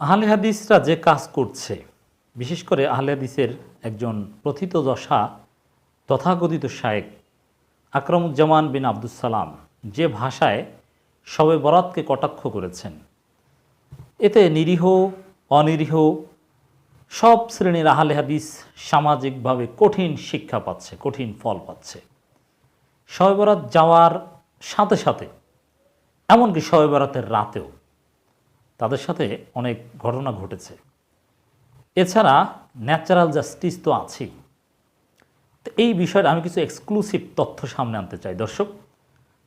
আহলে হাদিসরা যে কাজ করছে, বিশেষ করে আহলে হাদিসের একজন প্রথিতযশা তথাকথিত শায়েক আকরামুজ্জামান বিন আব্দুস সালাম যে ভাষায় সবে বরাতকে কটাক্ষ করেছেন। এতে নিরীহ, অনিরীহ সব শ্রেণির আহলে হাদিস সামাজিকভাবে কঠিন শিক্ষা পাচ্ছে, কঠিন ফল পাচ্ছে। শবে বরাত যাওয়ার সাথে সাথে, এমনকি শবে বরাতের রাতেও তাদের সাথে অনেক ঘটনা ঘটেছে। এছাড়া ন্যাচারাল জাস্টিস তো আছেই। তো এই বিষয়ে আমি কিছু এক্সক্লুসিভ তথ্য সামনে আনতে চাই। দর্শক,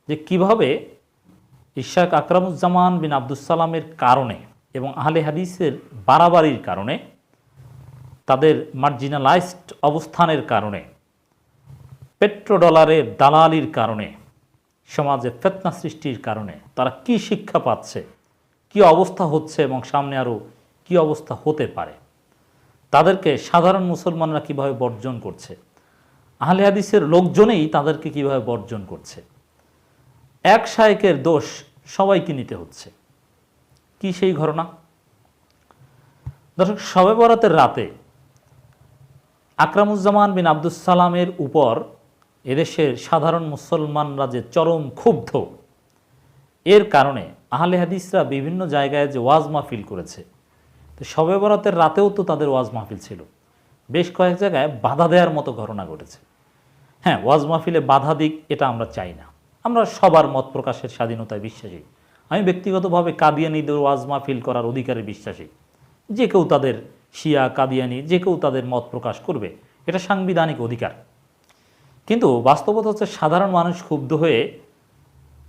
যে কীভাবে ইশাক আকরামুজ্জামান বিন আব্দুস সালামের কারণে এবং আহলে হাদিসের বাড়াবাড়ির কারণে, তাদের মার্জিনালাইজড অবস্থানের কারণে, পেট্রোডলারের দালালির কারণে, সমাজে ফেতনা সৃষ্টির কারণে তারা কি শিক্ষা পাচ্ছে কি অবস্থা হচ্ছে এবং সামনে আরও কি অবস্থা হতে পারে? তাদেরকে সাধারণ মুসলমানরা কীভাবে বর্জন করছে? আহলে হাদিসের লোকজনেই তাদেরকে কীভাবে বর্জন করছে? এক শায়েকের দোষ সবাইকে নিতে হচ্ছে। কি সেই ঘটনা? দর্শক শবে বরাতের রাতে আকরামুজ্জামান বিন আব্দুস সালামের উপর এদেশের সাধারণ মুসলমানরা যে চরম ক্ষুব্ধ, এর কারণে আহলে হাদিসরা বিভিন্ন জায়গায় যে ওয়াজ মাহফিল করেছে। তো শবে বরাতের রাতেও তো তাদের ওয়াজ মাহফিল ছিল। বেশ কয়েক জায়গায় বাধা দেওয়ার মতো ঘটনা ঘটেছে। হ্যাঁ ওয়াজ মাহফিলে বাধা দিক এটা আমরা চাই না। আমরা সবার মত প্রকাশের স্বাধীনতায় বিশ্বাসী। আমি ব্যক্তিগতভাবে কাদিয়ানিদের ওয়াজ মাহফিল করার অধিকারে বিশ্বাসী। যে কেউ তাদের শিয়া, কাদিয়ানি, যে কেউ তাদের মত প্রকাশ করবে, এটা সাংবিধানিক অধিকার। কিন্তু বাস্তবতা হচ্ছে সাধারণ মানুষ ক্ষুব্ধ হয়ে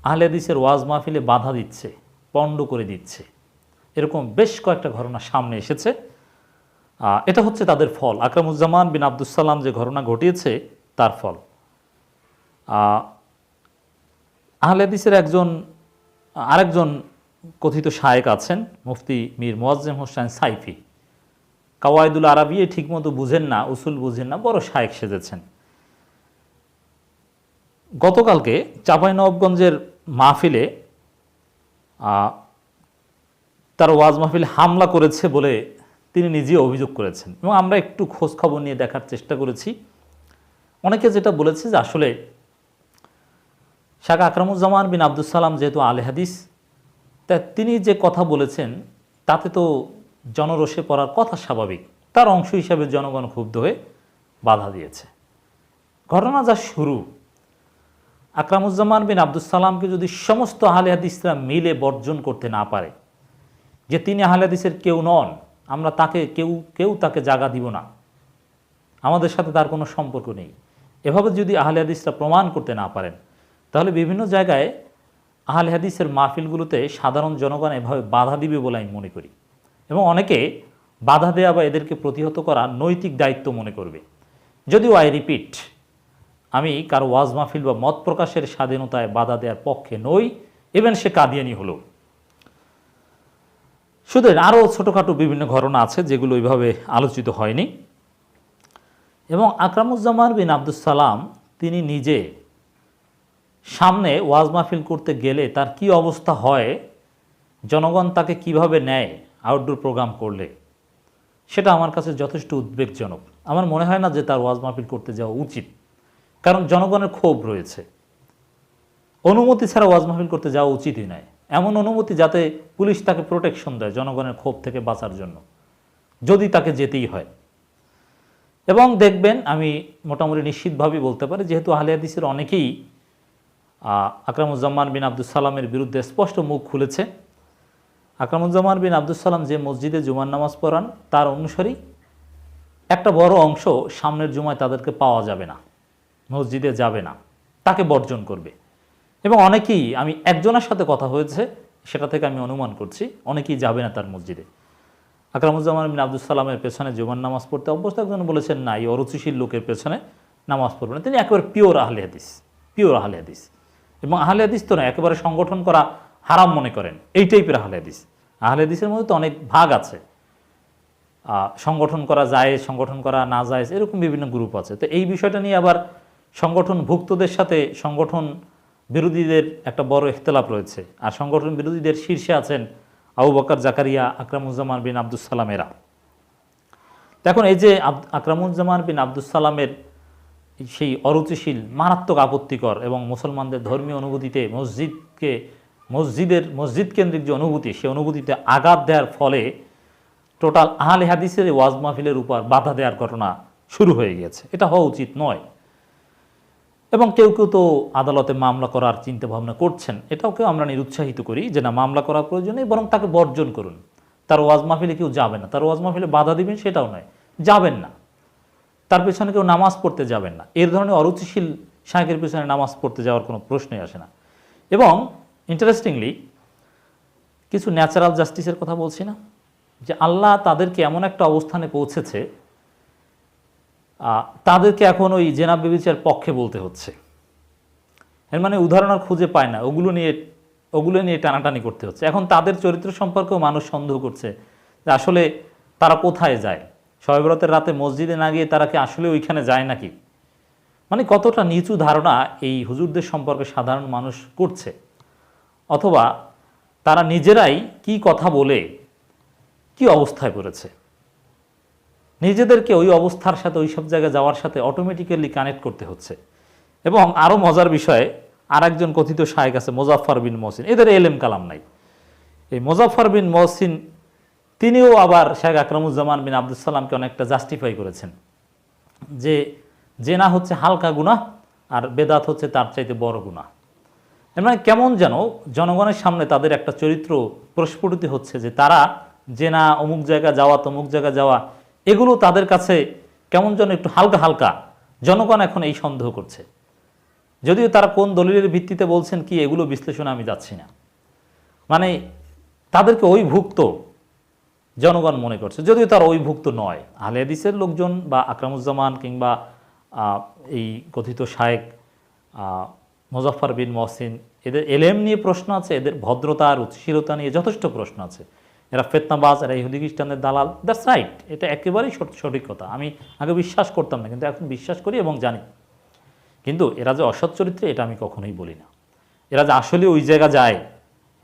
আহলেদিসের ওয়াজ মাহফিলে বাধা দিচ্ছে পণ্ড করে দিচ্ছে। এরকম বেশ কয়েকটা ঘটনা সামনে এসেছে। এটা হচ্ছে তাদের ফল। আকরামুজ্জামান বিন আব্দুস সালাম যে ঘটনা ঘটিয়েছে তার ফল। আহ, আহলে হাদিসের একজন আরেকজন কথিত শায়েক আছেন মুফতি মীর মোয়াজ্জেম হোসেন সাইফি। কাওয়ায়দুল আরবি ঠিকমতো বুঝেন না উসুল বুঝেন না বড় শায়েক সেজেছেন। গতকালকে চাঁপাইনবাবগঞ্জের মাহফিলে তার ওয়াজ মাহফিলে হামলা করেছে বলে তিনি নিজে অভিযোগ করেছেন। এবং আমরা একটু খোঁজ খবর নিয়ে দেখার চেষ্টা করেছি। অনেকে যেটা বলেছে যে আসলে শাহ আকরামুজ্জামান বিন আব্দুল সালাম যেহেতু আলে হাদিস, তা তিনি যে কথা বলেছেন, তাতে তো জনরোষে পড়ার কথা স্বাভাবিক। তার অংশ হিসাবে জনগণ ক্ষুব্ধ হয়ে বাধা দিয়েছে। ঘটনা যা শুরু আকরামুজ্জামান বিন আব্দুল সালামকে যদি সমস্ত আহলে হাদিসরা মিলে বর্জন করতে না পারে, যে তিনি আহলে হাদিসের কেউ নন, আমরা তাকে কেউ কেউ তাকে জাগা দিব না। আমাদের সাথে তার কোনো সম্পর্ক নেই। এভাবে যদি আহলে হাদিসরা প্রমাণ করতে না পারেন, তাহলে বিভিন্ন জায়গায় আহলে হাদিসের মাহফিলগুলোতে সাধারণ জনগণ এভাবে বাধা দিবে বলে আমি মনে করি। এবং অনেকে বাধা দেওয়া বা এদেরকে প্রতিহত করা নৈতিক দায়িত্ব মনে করবে। যদিও, আই রিপিট আমি কারও ওয়াজ মাহফিল বা মত প্রকাশের স্বাধীনতায় বাধা দেওয়ার পক্ষে নই ইভেন সে কাদিয়ানি হলো। শুধু আরও ছোটোখাটো বিভিন্ন ঘটনা আছে যেগুলো ওইভাবে আলোচিত হয়নি। এবং আকরামুজ্জামান বিন আব্দুস সালাম, তিনি নিজে সামনে ওয়াজ মাহফিল করতে গেলে তার কি অবস্থা হয়, জনগণ তাকে কীভাবে নেয় আউটডোর প্রোগ্রাম করলে, সেটা আমার কাছে যথেষ্ট উদ্বেগজনক। আমার মনে হয় না যে তার ওয়াজ মাহফিল করতে যাওয়া উচিত। কারণ জনগণের ক্ষোভ রয়েছে। অনুমতি ছাড়া ওয়াজ মাহফিল করতে যাওয়া উচিতই নয়। এমন অনুমতি যাতে পুলিশ তাকে প্রোটেকশন দেয় জনগণের ক্ষোভ থেকে বাঁচার জন্য। যদি তাকে যেতেই হয়। এবং দেখবেন, আমি মোটামুটি নিশ্চিতভাবেই বলতে পারি, যেহেতু আহলে হাদিসের অনেকেই আকরামুজ্জামান বিন আব্দুল সালামের বিরুদ্ধে স্পষ্ট মুখ খুলেছে। আকরামুজ্জামান বিন আব্দুল সালাম যে মসজিদে জুমার নামাজ পড়ান, তার অনুসারী একটা বড় অংশ সামনের জুমায় তাদেরকে পাওয়া যাবে না। মসজিদে যাবে না, তাকে বর্জন করবে। এবং অনেকেই, আমি একজনের সাথে কথা হয়েছে, সেটা থেকে আমি অনুমান করছি, অনেকেই যাবে না তার মসজিদে। আকরামুজ্জামান বিন আব্দুল সালামের পেছনে জুমার নামাজ পড়তে অবস্থা একজন বলেছেন, না, এই অরুচিশীল লোকের পেছনে নামাজ পড়বে না। তিনি একেবারে পিওর আহলে হাদিস পিওর আহলে হাদিস। এবং আহলে হাদিস তো না, একেবারে সংগঠন করা হারাম মনে করেন, এই টাইপের আহলে হাদিস। আহলে হাদিসের মধ্যে তো অনেক ভাগ আছে। সংগঠন করা যায়, সংগঠন করা না যায়, এরকম বিভিন্ন গ্রুপ আছে। তো এই বিষয়টা নিয়ে আবার সংগঠন ভুক্তদের সাথে সংগঠন বিরোধীদের একটা বড় ইখতলাফ রয়েছে। আর সংগঠন বিরোধীদের শীর্ষে আছেন আবু বকর জাকারিয়া, আকরামুজ্জামান বিন আব্দুস সালামেরা। দেখুন, এই যে আকরামুজ্জামান বিন আব্দুস সালামের সেই অরুচিশীল, মারাত্মক আপত্তিকর এবং মুসলমানদের ধর্মীয় অনুভূতিতে মসজিদকে, মসজিদের মসজিদ কেন্দ্রিক যে অনুভূতি, সেই অনুভূতিতে আঘাত দেওয়ার ফলে টোটাল আহলে হাদিসের ওয়াজ মাহফিলের উপর বাধা দেওয়ার ঘটনা শুরু হয়ে গেছে এটা হওয়া উচিত নয়। এবং কেউ কেউ তো আদালতে মামলা করার চিন্তা ভাবনা করছেন। এটাও কেউ আমরা নিরুৎসাহিত করি যে, না, মামলা করার প্রয়োজন নেই, বরং তাকে বর্জন করুন। তার ওয়াজ মাহফিলে কেউ যাবে না। তার ওয়াজ মাহফিলে বাধা দিবেন সেটাও নয়। যাবেন না। তার পেছনে কেউ নামাজ পড়তে যাবেন না। এর ধরনের অরুচিশীল শাঁখের পেছনে নামাজ পড়তে যাওয়ার কোনো প্রশ্নই আসে না। এবং ইন্টারেস্টিংলি কিছু ন্যাচারাল জাস্টিসের কথা বলছি না। যে, আল্লাহ তাদেরকে এমন একটা অবস্থানে পৌঁছেছে তাদেরকে এখন ওই জেনাব বেবিচার পক্ষে বলতে হচ্ছে। এর মানে উদাহরণ আর খুঁজে পায় না, ওগুলো নিয়ে ওগুলো নিয়ে টানাটানি করতে হচ্ছে। এখন তাদের চরিত্র সম্পর্কেও মানুষ সন্দেহ করছে যে আসলে তারা কোথায় যায়? শয়বরতের রাতে মসজিদে না গিয়ে তারা কি আসলে ওইখানে যায় নাকি? মানে কতটা নিচু ধারণা এই হুজুরদের সম্পর্কে সাধারণ মানুষ করছে। অথবা তারা নিজেরাই কি কথা বলে, কি অবস্থায় পড়েছে? নিজেদেরকে ওই অবস্থার সাথে, ওই সব জায়গায় যাওয়ার সাথে অটোমেটিক্যালি কানেক্ট করতে হচ্ছে। এবং আরও মজার বিষয়ে, আরেকজন কথিত শায়েক আছে, মোজাফফর বিন মহসিন। এদের এলেম কালাম নাই। এই মোজাফফর বিন মহসিন, তিনিও আবার শেখ আকরামুজ্জামান বিন আব্দুল সালামকে অনেকটা জাস্টিফাই করেছেন। যে জেনা হচ্ছে হালকা গুনাহ আর বেদাত হচ্ছে তার চাইতে বড় এর মানে কেমন যেন জনগণের সামনে তাদের একটা চরিত্র প্রস্ফুটিত হচ্ছে যে তারা জেনা, অমুক জায়গা যাওয়া, তমুক জায়গা যাওয়া এগুলো তাদের কাছে কেমন যেন একটু হালকা হালকা। জনগণ এখন এই সন্দেহ করছে। যদিও তারা কোন দলিলের ভিত্তিতে বলছেন কি এগুলো বিশ্লেষণে আমি যাচ্ছি না। মানে তাদেরকে ওই ভুক্ত জনগণ মনে করছে। যদিও তার ওই ভুক্ত নয়। আহলে হাদিসের লোকজন বা আকরামুজ্জামান কিংবা এই কথিত শায়েক আহ, মুজাফফর বিন মহসিন এদের এলেম নিয়ে প্রশ্ন আছে এদের ভদ্রতা আর উৎসীলতা নিয়ে যথেষ্ট প্রশ্ন আছে। এরা ফেতনাবাজ এরা ইহুদি খ্রিস্টানদের দালাল। দ্যাটস রাইট এটা একেবারেই সঠিক কথা। আমি আগে বিশ্বাস করতাম না, কিন্তু এখন বিশ্বাস করি এবং জানি। কিন্তু এরা যে অসৎ চরিত্রে, এটা আমি কখনোই বলি না। এরা যে আসলে ওই জায়গা যায়,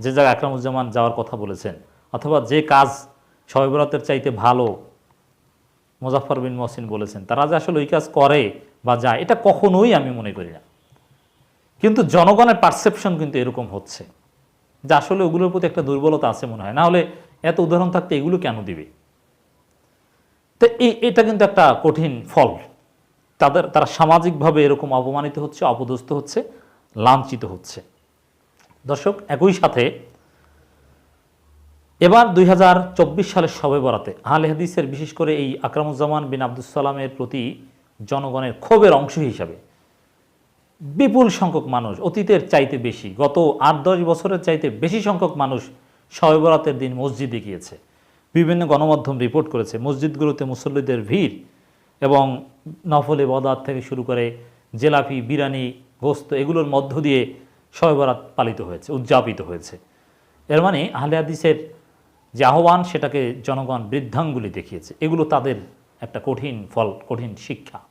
যে জায়গায় আকরামুজ্জামান যাওয়ার কথা বলেছেন, অথবা যে কাজ শয়বরাতের চাইতে ভালো মুজাফর বিন মহসিন বলেছেন, তারা যে আসলে ওই কাজ করে বা যায়, এটা কখনোই আমি মনে করি না। কিন্তু জনগণের পারসেপশন কিন্তু এরকম হচ্ছে, যে আসলে ওগুলোর প্রতি একটা দুর্বলতা আছে মনে হয়। না হলে এত উদাহরণ থাকতে এগুলো কেন দিবে? তো এই, এটা কিন্তু একটা কঠিন ফল। তাদের, তারা সামাজিকভাবে এরকম অপমানিত হচ্ছে, অপদস্থ হচ্ছে, লাঞ্ছিত হচ্ছে। দর্শক, একই সাথে এবার দুই হাজার চব্বিশ সালের সবে বরাতে আহলে হাদিসের বিশেষ করে এই আকরামুজ্জামান বিন আব্দুল সালামের প্রতি জনগণের ক্ষোভের অংশ হিসাবে বিপুল সংখ্যক মানুষ, অতীতের চাইতে বেশি, গত আট দশ বছরের চাইতে বেশি সংখ্যক মানুষ শবে বরাতের দিন মসজিদে গিয়েছে। বিভিন্ন গণমাধ্যম রিপোর্ট করেছে, মসজিদগুলোতে মুসল্লিদের ভিড় এবং নফলে বদাত থেকে শুরু করে জেলাপি বিরানি গোস্ত এগুলোর মধ্য দিয়ে শবে বরাত পালিত হয়েছে, উদযাপিত হয়েছে। এর মানে আহলে হাদিসের যে আহ্বান, সেটাকে জনগণ বৃদ্ধাঙ্গুলি দেখিয়েছে। এগুলো তাদের একটা কঠিন ফল, কঠিন শিক্ষা।